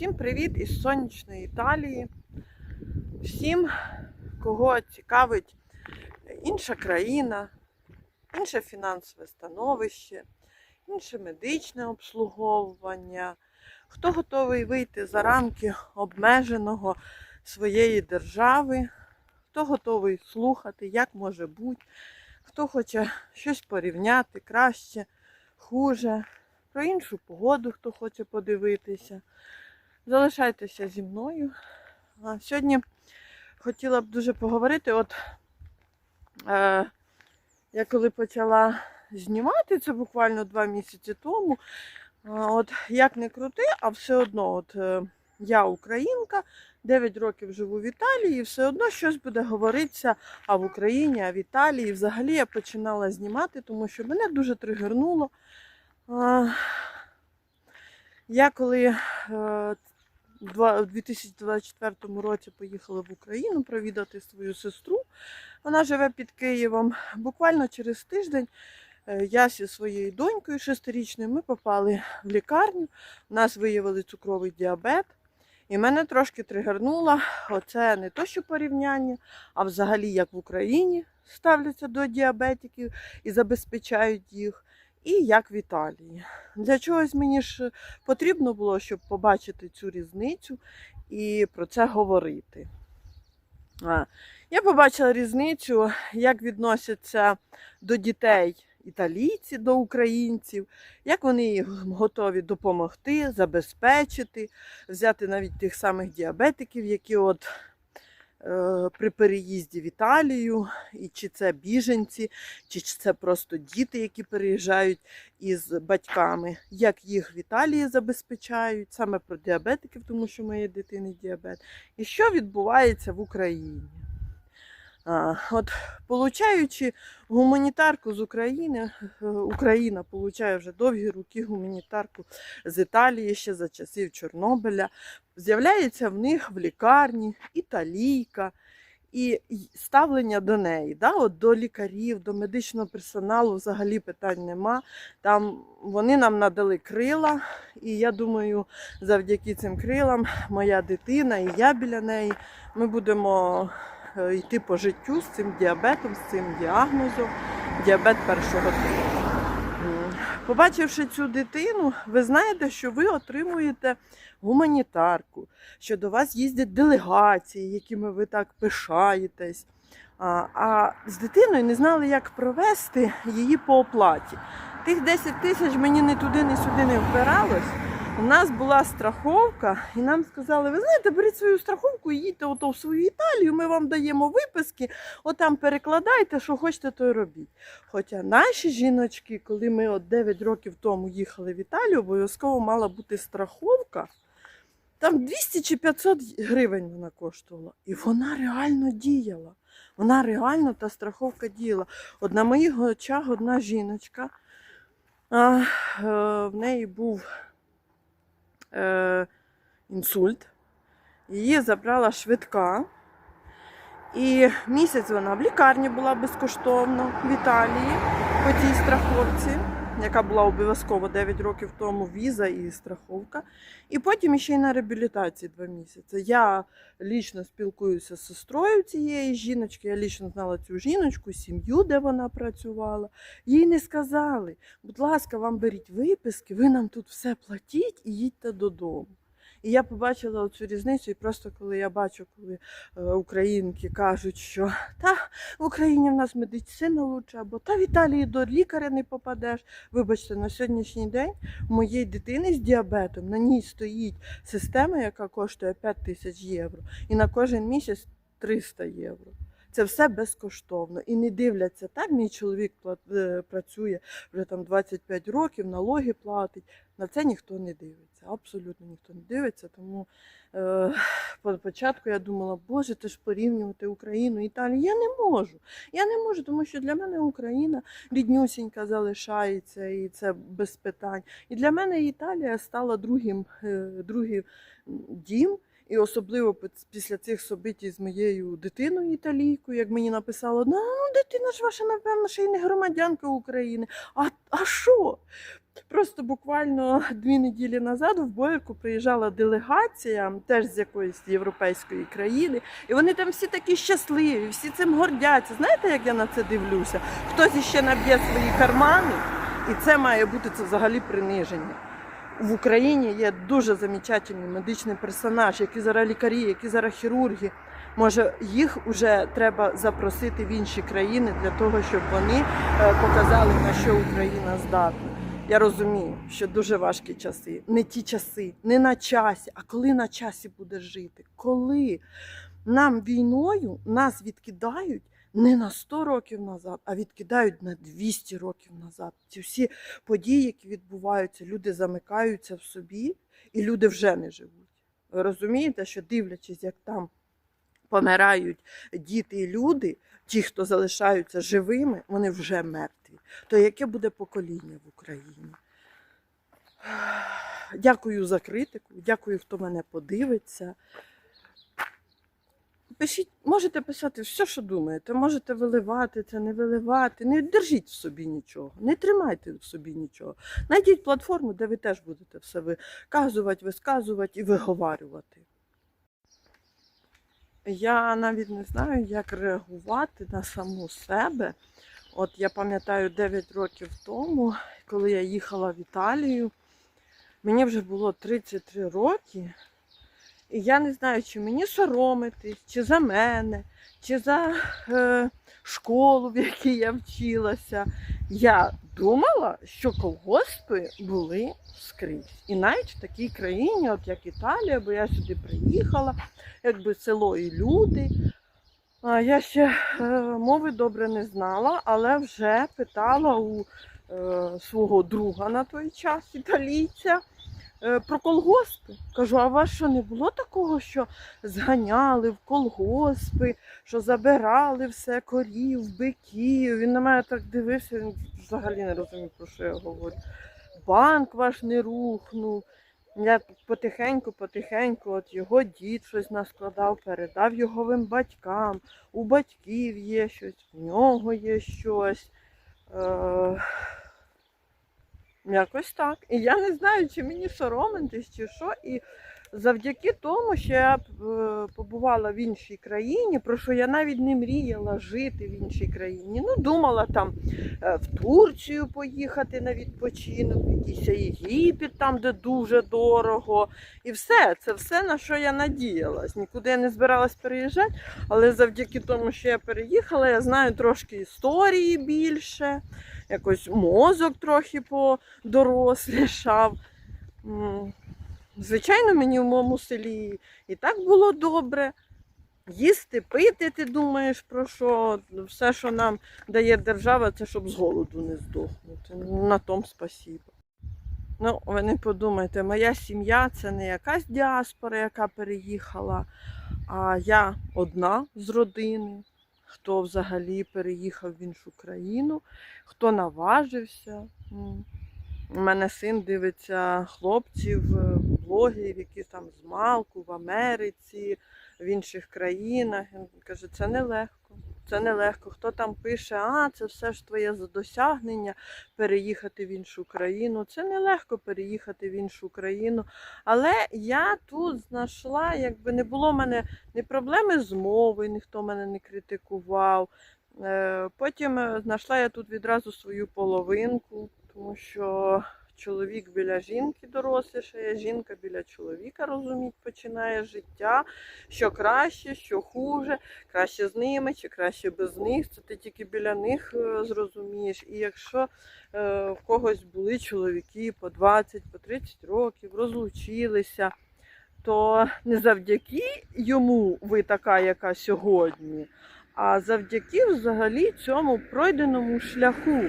Всім привіт із сонячної Італії. Всім, кого цікавить інша країна, інше фінансове становище, інше медичне обслуговування, хто готовий вийти за рамки обмеженого своєї держави, хто готовий слухати, як може бути, хто хоче щось порівняти краще, хуже, про іншу погоду, хто хоче подивитися. Залишайтеся зі мною. А сьогодні хотіла б дуже поговорити. От е, я коли почала знімати це буквально два місяці тому, а, от як не крути, а все одно, от е, я українка, 9 років живу в Італії, і все одно щось буде говоритися а в Україні, а в Італії. Взагалі я починала знімати, тому що мене дуже тригернуло. А, я коли е, у 2024 році поїхала в Україну провідати свою сестру. Вона живе під Києвом. Буквально через тиждень е, я зі своєю донькою шестирічною ми попали в лікарню. У нас виявили цукровий діабет. І мене трошки тригернуло. Оце не то, що порівняння, а взагалі як в Україні ставляться до діабетиків і забезпечають їх, і як в Італії. Для чогось мені ж потрібно було, щоб побачити цю різницю і про це говорити. Я побачила різницю, як відносяться до дітей італійці, до українців, як вони їх готові допомогти, забезпечити, взяти навіть тих самих діабетиків, які от при переїзді в Італію, і чи це біженці, чи це просто діти, які переїжджають із батьками, як їх в Італії забезпечають, саме про діабетиків, тому що моєї дитини діабет, і що відбувається в Україні. От, получаючи гуманітарку з України, е, Україна получає вже довгі роки гуманітарку з Італії ще за часів Чорнобиля. З'являється в них в лікарні італійка і ставлення до неї, да, от до лікарів, до медичного персоналу взагалі питань нема. Там вони нам надали крила, і я думаю, завдяки цим крилам моя дитина і я біля неї ми будемо йти по життю з цим діабетом, з цим діагнозом, діабет першого типу. Побачивши цю дитину, ви знаєте, що ви отримуєте гуманітарку, що до вас їздять делегації, якими ви так пишаєтесь. А, а з дитиною не знали, як провести її по оплаті. Тих 10 тисяч мені не туди, ні сюди не впиралось. У нас була страховка, і нам сказали, ви знаєте, беріть свою страховку і їдьте ото в свою Італію, ми вам даємо виписки, отам перекладайте, що хочете, то й робіть. Хоча наші жіночки, коли ми от 9 років тому їхали в Італію, обов'язково мала бути страховка. Там 200 чи 500 гривень вона коштувала. І вона реально діяла. Вона реально та страховка діяла. От на моїх очах одна жіночка, а, е, в неї був е, інсульт. Її забрала швидка. І місяць вона в лікарні була безкоштовно в Італії по тій страховці, яка була обов'язково 9 років тому віза і страховка. І потім ще й на реабілітації 2 місяці. Я лічно спілкуюся з сестрою цієї жіночки. Я лічно знала цю жіночку, сім'ю, де вона працювала. Їй не сказали, будь ласка, вам беріть виписки, ви нам тут все платіть і їдьте додому. І я побачила цю різницю, і просто коли я бачу, коли е, українки кажуть, що та в Україні в нас медицина лучше, або та в Італії до лікаря не попадеш. Вибачте, на сьогоднішній день моєї дитини з діабетом на ній стоїть система, яка коштує 5 тисяч євро, і на кожен місяць 300 євро. Це все безкоштовно. І не дивляться так. Мій чоловік е, працює вже там 25 років, налоги платить. На це ніхто не дивиться. Абсолютно ніхто не дивиться. Тому е, по- початку я думала, Боже, ти ж порівнювати Україну і Італію. Я не можу. Я не можу, тому що для мене Україна ріднюсінька залишається, і це без питань. І для мене Італія стала другим, е, другим дім. І особливо після цих событій з моєю дитиною італійкою, як мені написала, ну дитина ж ваша, напевно, ще й не громадянка України. А, а що? Просто буквально дві неділі назад в Боярку приїжджала делегація, теж з якоїсь європейської країни, і вони там всі такі щасливі, всі цим гордяться. Знаєте, як я на це дивлюся? Хтось іще наб'є свої кармани, і це має бути це взагалі приниження. В Україні є дуже замечательний медичний персонаж, які зараз лікарі, які зараз хірурги. Може, їх вже треба запросити в інші країни для того, щоб вони е, показали, на що Україна здатна. Я розумію, що дуже важкі часи, не ті часи, не на часі. А коли на часі буде жити? Коли нам війною нас відкидають не на 100 років назад, а відкидають на 200 років назад. Ці всі події, які відбуваються, люди замикаються в собі, і люди вже не живуть. Ви розумієте, що дивлячись, як там помирають діти і люди, ті, хто залишаються живими, вони вже мертві. То яке буде покоління в Україні? Дякую за критику, дякую, хто мене подивиться. Пишіть, можете писати все, що думаєте, можете виливати це, не виливати. Не держіть в собі нічого, не тримайте в собі нічого. Найдіть платформу, де ви теж будете все виказувати, висказувати і виговарювати. Я навіть не знаю, як реагувати на саму себе. От я пам'ятаю 9 років тому, коли я їхала в Італію, мені вже було 33 роки. І я не знаю, чи мені соромитись, чи за мене, чи за е, школу, в якій я вчилася. Я думала, що колгоспи були скрізь. І навіть в такій країні, от як Італія, бо я сюди приїхала, якби село і люди. Я ще е, мови добре не знала, але вже питала у е, свого друга на той час, італійця, про колгоспи. Кажу, а у вас що не було такого, що зганяли в колгоспи, що забирали все корів, биків. Він на мене так дивився, він взагалі не розумів, про що я говорю. Банк ваш не рухнув. Я потихеньку, потихеньку, от його дід щось наскладав, передав йоговим батькам. У батьків є щось, в нього є щось. Е... Якось так. І я не знаю, чи мені соромитись, чи що. І завдяки тому, що я е, побувала в іншій країні, про що я навіть не мріяла жити в іншій країні. Ну, думала там е, в Турцію поїхати на відпочинок, якийсь Єгипет, там, де дуже дорого. І все, це все, на що я надіялась. Нікуди я не збиралась переїжджати, але завдяки тому, що я переїхала, я знаю трошки історії більше, якось мозок трохи подорослішав. Звичайно, мені в моєму селі і так було добре. Їсти, пити, ти думаєш про що? Все, що нам дає держава, це щоб з голоду не здохнути. На тому спасибо. Ну, ви не подумайте, моя сім'я це не якась діаспора, яка переїхала, а я одна з родини, хто взагалі переїхав в іншу країну, хто наважився. У мене син дивиться хлопців, е, блогерів, які там з Малку, в Америці, в інших країнах. Він каже, це нелегко. Це нелегко. Хто там пише, а це все ж твоє досягнення переїхати в іншу країну. Це нелегко переїхати в іншу країну. Але я тут знайшла, якби не було в мене ні проблеми з мовою, ніхто мене не критикував. Е, Потім е, знайшла я тут відразу свою половинку, тому що чоловік біля жінки дорослішає, жінка біля чоловіка розуміть починає життя, що краще, що хуже, краще з ними чи краще без них. Це ти тільки біля них е, зрозумієш. І якщо е, в когось були чоловіки по 20, по 30 років, розлучилися, то не завдяки йому ви така, яка сьогодні. А завдяки взагалі цьому пройденому шляху.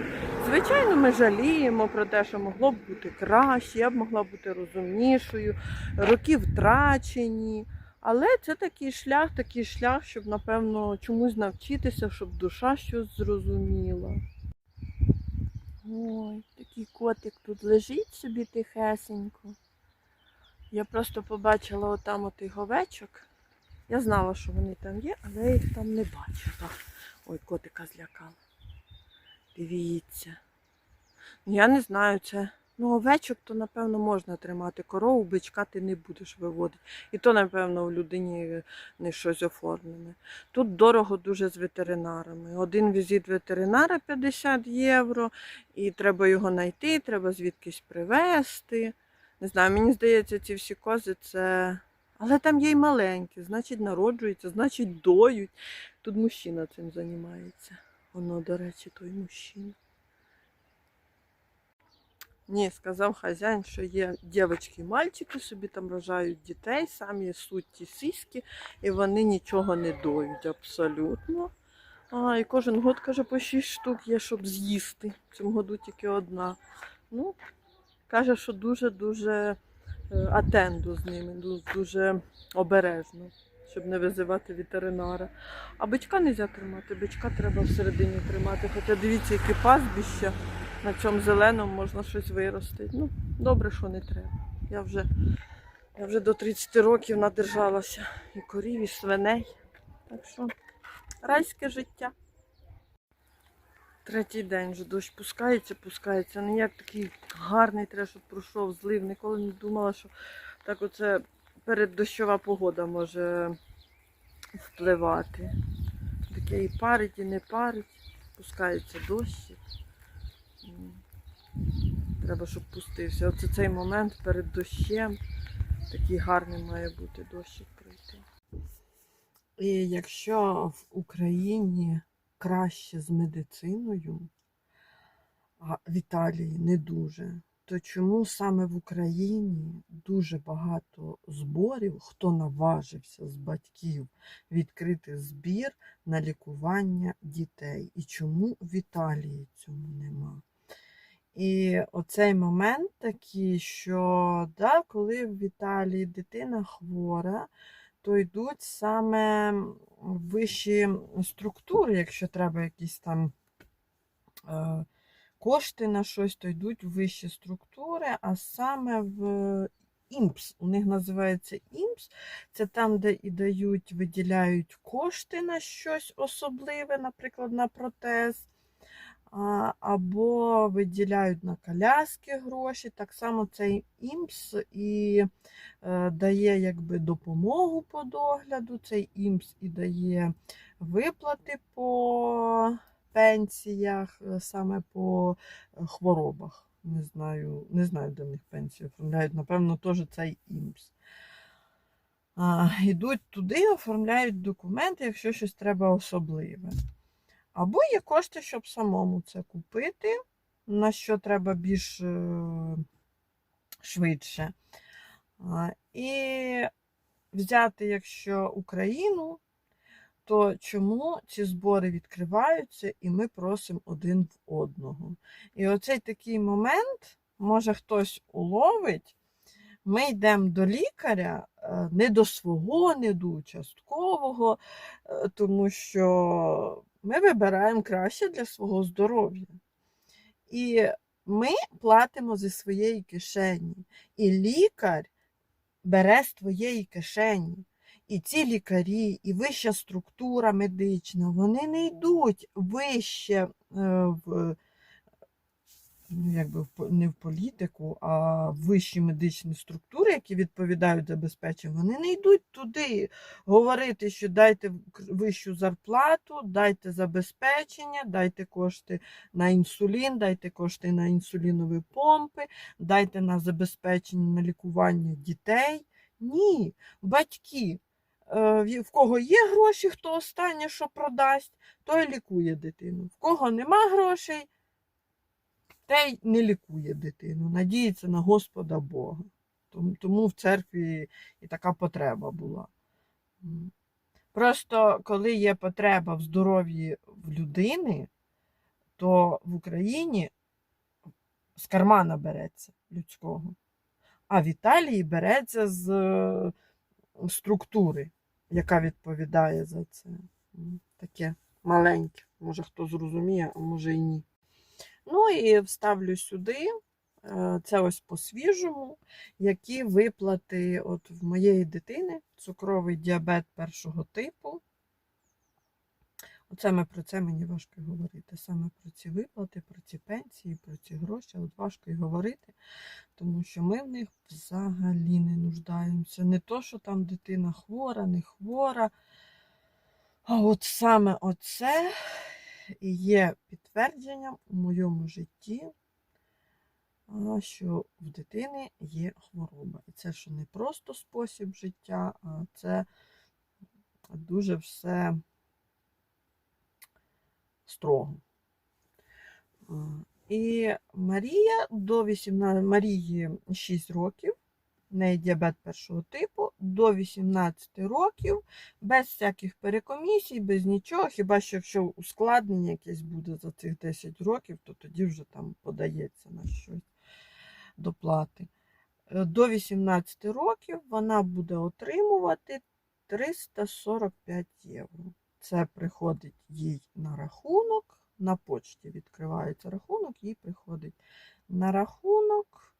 Звичайно, ми жаліємо про те, що могло б бути краще, я б могла бути розумнішою, роки втрачені. Але це такий шлях, такий шлях, щоб, напевно, чомусь навчитися, щоб душа щось зрозуміла. Ой, такий котик тут лежить собі тихесенько. Я просто побачила отам отий говечок. Я знала, що вони там є, але я їх там не бачила. Ой, котика злякала. Дивіться. Ну, Я не знаю, це Ну, овечок, то, напевно, можна тримати. Корову, бичка ти не будеш виводити. І то, напевно, у людині не щось оформлене. Тут дорого дуже з ветеринарами. Один візит ветеринара 50 євро, і треба його знайти, треба звідкись привезти. Не знаю, мені здається, ці всі кози це. Але там є й маленькі, значить, народжуються, значить, доють. Тут мужчина цим займається. Воно, до речі, той мужчина. Ні, сказав хазяїн, що є дівчатки і мальчики, собі там рожають дітей, самі суть ті сіськи, і вони нічого не доють абсолютно. А, і кожен год, каже, по 6 штук є, щоб з'їсти. В цьому году тільки одна. Ну, каже, що дуже-дуже атенду з ними, дуже обережно, щоб не визивати ветеринара. А бичка не можна тримати, бичка треба всередині тримати. Хоча дивіться, які пастбища на цьому зеленому можна щось виростити. Ну, добре, що не треба. Я вже, я вже до 30 років надержалася і корів, і свиней. Так що райське життя. Третій день вже дощ пускається, пускається. Ну як такий гарний треба, щоб пройшов злив. Ніколи не думала, що так оце переддощова погода може впливати. Таке і парить, і не парить. Пускається дощик. М. Треба, щоб пустився. Оце цей момент перед дощем. Такий гарний має бути дощик пройти. І якщо в Україні краще з медициною, а в Італії не дуже, то чому саме в Україні дуже багато зборів, хто наважився з батьків відкрити збір на лікування дітей? І чому в Італії цьому нема? І оцей момент такий, що да, коли в Італії дитина хвора, то йдуть саме вищі структури, якщо треба якісь там е, кошти на щось, то йдуть вищі структури, а саме в ІМПС. У них називається ІМПС. Це там, де і дають, виділяють кошти на щось особливе, наприклад, на протез. Або виділяють на коляски гроші. Так само цей ІМПС і е, дає якби допомогу по догляду. Цей ІМПС і дає виплати по пенсіях, е, саме по е, хворобах. Не знаю, не знаю, де в них пенсії оформляють. Напевно, теж цей ІМПС. А, Йдуть туди, оформляють документи, якщо щось треба особливе. Або є кошти, щоб самому це купити, на що треба більш е, швидше. І взяти, якщо Україну, то чому ці збори відкриваються і ми просимо один в одного? І оцей такий момент, може хтось уловить, ми йдемо до лікаря е, не до свого, не до участкового, е, тому що ми вибираємо краще для свого здоров'я. І ми платимо зі своєї кишені. І лікар бере з твоєї кишені. І ці лікарі, і вища структура медична, вони не йдуть вище е, в, якби в не в політику, а в вищі медичні структури, які відповідають забезпеченню, вони не йдуть туди говорити, що дайте вищу зарплату, дайте забезпечення, дайте кошти на інсулін, дайте кошти на інсулінові помпи, дайте на забезпечення на лікування дітей. Ні, батьки. е, В кого є гроші, хто останнє, що продасть, той лікує дитину. В кого нема грошей, той не лікує дитину. Надіється на Господа Бога. Тому, в церкві і така потреба була. Просто коли є потреба в здоров'ї в людини, то в Україні з кармана береться людського, а в Італії береться з структури, яка відповідає за це. Таке маленьке. Може хто зрозуміє, а може і ні. Ну і вставлю сюди. е, Це ось по-свіжому, які виплати от в моєї дитини цукровий діабет першого типу. Оце ми про це мені важко говорити. Саме про ці виплати, про ці пенсії, про ці гроші. От важко й говорити, тому що ми в них взагалі не нуждаємося. Не то, що там дитина хвора, не хвора. А от саме оце і є підтвердженням у моєму житті, що в дитини є хвороба. І це що не просто спосіб життя, а це дуже все строго. І Марія до 18, Марії 6 років, неї діабет першого типу, до 18 років, без всяких перекомісій, без нічого. Хіба що якщо ускладнення якесь буде за цих 10 років, то тоді вже там подається на щось доплати. Е, До 18 років вона буде отримувати 345 євро. Це приходить їй на рахунок, на почті відкривається рахунок, їй приходить на рахунок.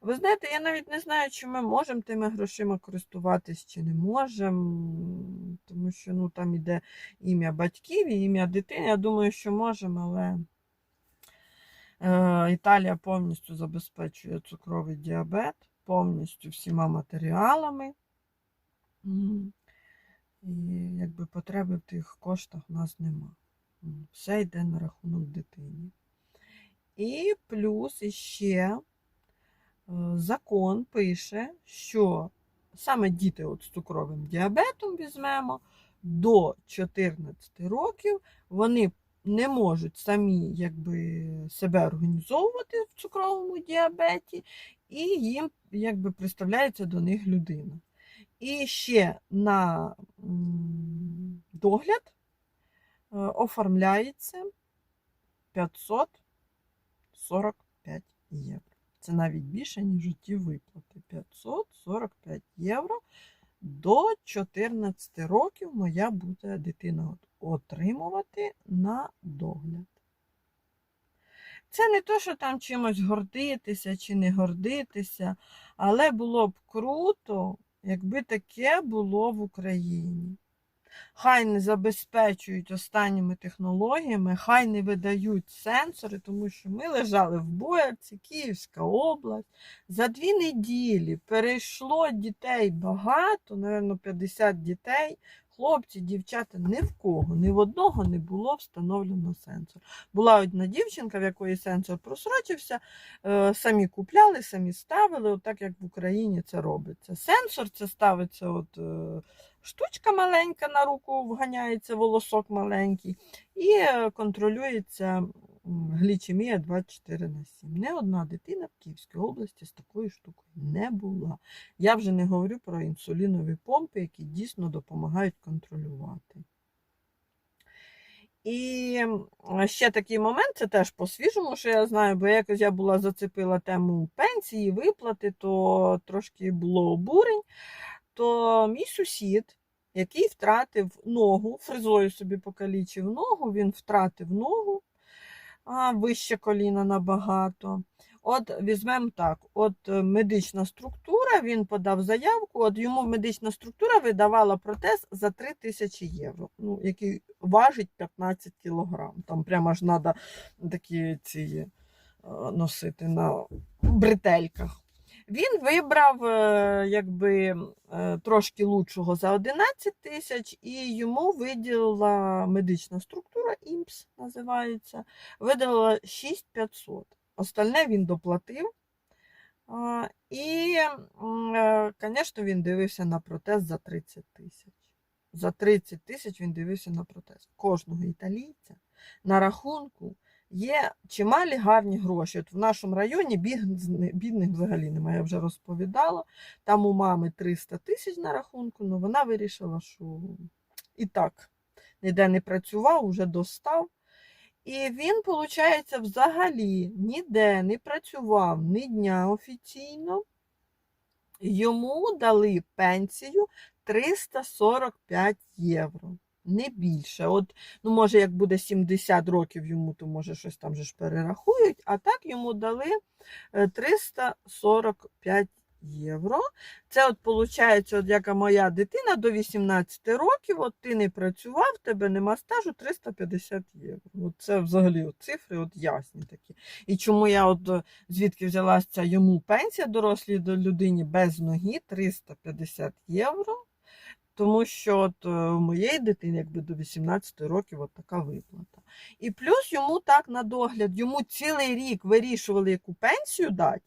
Ви знаєте, я навіть не знаю, чи ми можемо тими грошима користуватись, чи не можемо, тому що ну, там іде ім'я батьків і ім'я дитини. Я думаю, що можемо, але е, Італія повністю забезпечує цукровий діабет, повністю всіма матеріалами. І якби потреби в тих коштах в нас нема. Все йде на рахунок дитині. І плюс іще закон пише, що саме діти от з цукровим діабетом візьмемо до 14 років вони не можуть самі якби, себе організовувати в цукровому діабеті, і їм якби представляється до них людина. І ще на догляд е, оформляється 545 євро. Це навіть більше, ніж ті виплати. 545 євро до 14 років моя буде дитина отримувати на догляд. Це не то, що там чимось гордитися чи не гордитися, але було б круто, якби таке було в Україні. Хай не забезпечують останніми технологіями, хай не видають сенсори, тому що ми лежали в Боярці, Київська область. За дві неділі перейшло дітей багато, напевно, 50 дітей. Хлопці, дівчата, ні в кого, ні в одного не було встановлено сенсор. Була одна дівчинка, в якої сенсор просрочився, е, самі купляли, самі ставили, отак як в Україні це робиться. Сенсор це ставиться от. Штучка маленька на руку вганяється, волосок маленький, і е, контролюється глічемія 24 на 7. Не одна дитина в Київській області з такою штукою не була. Я вже не говорю про інсулінові помпи, які дійсно допомагають контролювати. І ще такий момент, це теж по-свіжому, що я знаю, бо якось я була зацепила тему пенсії, виплати, то трошки було обурень то мій сусід, який втратив ногу, фрезою собі покалічив ногу, він втратив ногу а, вище коліна набагато. От візьмемо так: от е, медична структура, він подав заявку, от йому медична структура видавала протез за 3 тисячі євро, ну, який важить 15 кілограм. Там прямо ж треба такі ці е, носити на бретельках. Він вибрав е, якби, е, трошки лучшого за 11 тисяч, і йому виділила медична структура, ІМС називається, виділила 6500. Остальне він доплатив. І, звісно, він дивився на протез за 30 тисяч. За 30 тисяч він дивився на протез. Кожного італійця на рахунку є чималі гарні гроші. От в нашому районі бідних, взагалі немає, я вже розповідала. Там у мами 300 тисяч на рахунку, але вона вирішила, що і так ніде не працював, уже достав. І він, виходить, взагалі ніде не працював ні дня офіційно. Йому дали пенсію 345 євро. Не більше. От, ну, може, як буде 70 років йому, то може щось там же ж перерахують, а так йому дали е, 345 євро. Це от виходить, от яка моя дитина до 18 років, от ти не працював, тебе нема стажу 350 євро. От це взагалі от цифри от ясні такі. І чому я от е, звідки взялася йому пенсія дорослій до людині без ноги 350 євро. Тому що от е, у моєї дитини, якби до 18 років, от така виплата. І плюс йому так на догляд, йому цілий рік вирішували, яку пенсію дати,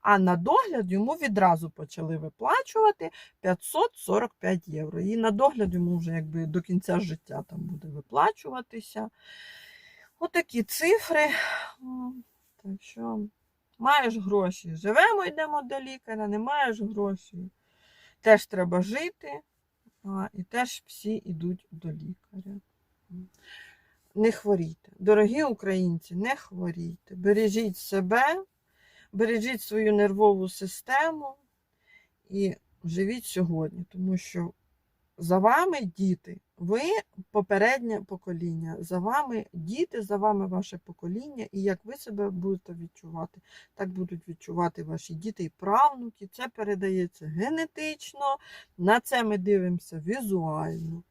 а на догляд йому відразу почали виплачувати 545 євро. І на догляд йому вже якби до кінця життя там буде виплачуватися. Отакі цифри. Так що маєш гроші, живемо, йдемо до лікаря, не маєш грошей. Теж треба жити, і теж всі йдуть до лікаря. Не хворійте. Дорогі українці, не хворійте. Бережіть себе, бережіть свою нервову систему і живіть сьогодні, тому що за вами діти, ви попереднє покоління, за вами діти, за вами ваше покоління, і як ви себе будете відчувати, так будуть відчувати ваші діти і правнуки. Це передається генетично, на це ми дивимося візуально.